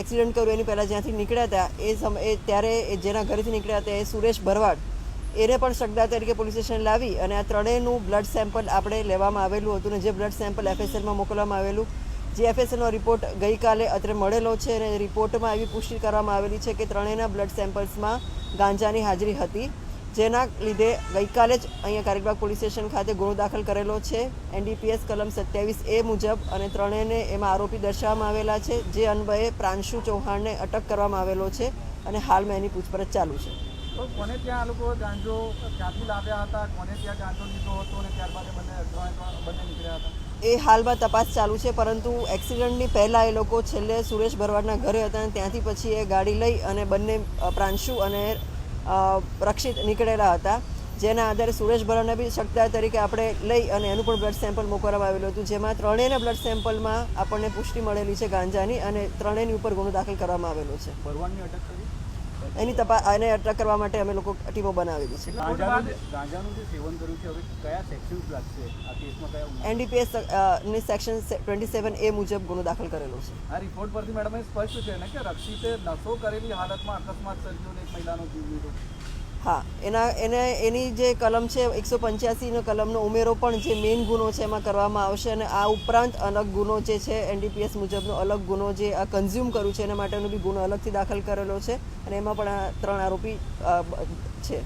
Accident કર્યું, એની પહેલાં જ્યાંથી નીકળ્યા હતા, એ સમ, એ ત્યારે એ જેના ઘરેથી નીકળ્યા હતા, એ સુરેશ ભરવાડ. એને પણ શકદાર તરીકે પોલીસ સ્ટેશન લાવી અને આ ત્રણેયનું બ્લડ સેમ્પલ આપણે લેવામાં આવેલું હતું ને જે બ્લડ સેમ્પલ એફએસએલમાં મોકલવામાં આવેલું, જે એફએસએલનો રિપોર્ટ ગઈકાલે અત્રે મળેલો છે અને રિપોર્ટમાં એવી પુષ્ટિ કરવામાં આવેલી છે કે ત્રણેયના બ્લડ સેમ્પલ્સમાં ગાંજાની હાજરી હતી. જેના લીધે ગઈકાલે જ અહીંયા કારેકબાગ પોલીસ સ્ટેશન ખાતે ગુનો દાખલ કરેલો છે. એનડીપીએસ કલમ સત્યાવીસ એ મુજબ અને ત્રણેયને એમાં આરોપી દર્શાવવામાં આવેલા છે જે અન્વયે પ્રાંશુ ચૌહાણને અટક કરવામાં આવેલો છે અને હાલમાં એની પૂછપરછ ચાલુ છે. કોને ત્યાં આ લોકો ગાંજો ક્યાંથી લાવ્યા હતા? કોને ત્યાં ગાંજો લીધો હતો અને ત્યારબાદ એ બંને બંને નીકળ્યા હતા? એ હાલમાં તપાસ ચાલુ છે પરંતુ એક્સિડન્ટની પહેલાં એ લોકો છેલ્લે સુરેશ ભરવાડના ઘરે હતા અને ત્યાંથી પછી એ ગાડી લઈ અને બંને પ્રાંશુ અને રક્ષિત નીકળેલા હતા. જેના આધારે સુરેશ ભરણને બી શકતા તરીકે આપણે લઈ અને એનું પણ બ્લડ સેમ્પલ મોકલવામાં આવેલું હતું. જેમાં ત્રણેયના બ્લડ સેમ્પલમાં આપણને પુષ્ટિ મળેલી છે ગાંજાની અને ત્રણેયની ઉપર ગુનો દાખલ કરવામાં આવેલો છે. ભરવાડની એની તપાસ એને અટક કરવા માટે અમે લોકો ટીમો બનાવેલી છે? એનડીપીએસની સેક્શન ટ્વેન્ટી સેવન એ મુજબ ગુનો દાખલ કરેલો છે. આ રિપોર્ટ પરથી મેડમ એ સ્પષ્ટ છે ને કે રક્ષિતે નશો કરેલી હાલતમાં અકસ્માત સર્જ્યો એક મહિલાનો જીવ લીધો. હા, એના, એને, એની જે કલમ છે, એકસો પંચ્યાસીનો કલમનો ઉમેરો પણ જે મેઇન ગુનો છે એમાં કરવામાં આવશે અને આ ઉપરાંત અલગ ગુનો જે છે એનડીપીએસ મુજબનો અલગ ગુનો જે આ કન્ઝ્યુમ કર્યું છે, એના માટેનો બી ગુનો અલગથી દાખલ કરેલો છે અને એમાં પણ આ ત્રણ આરોપી છે.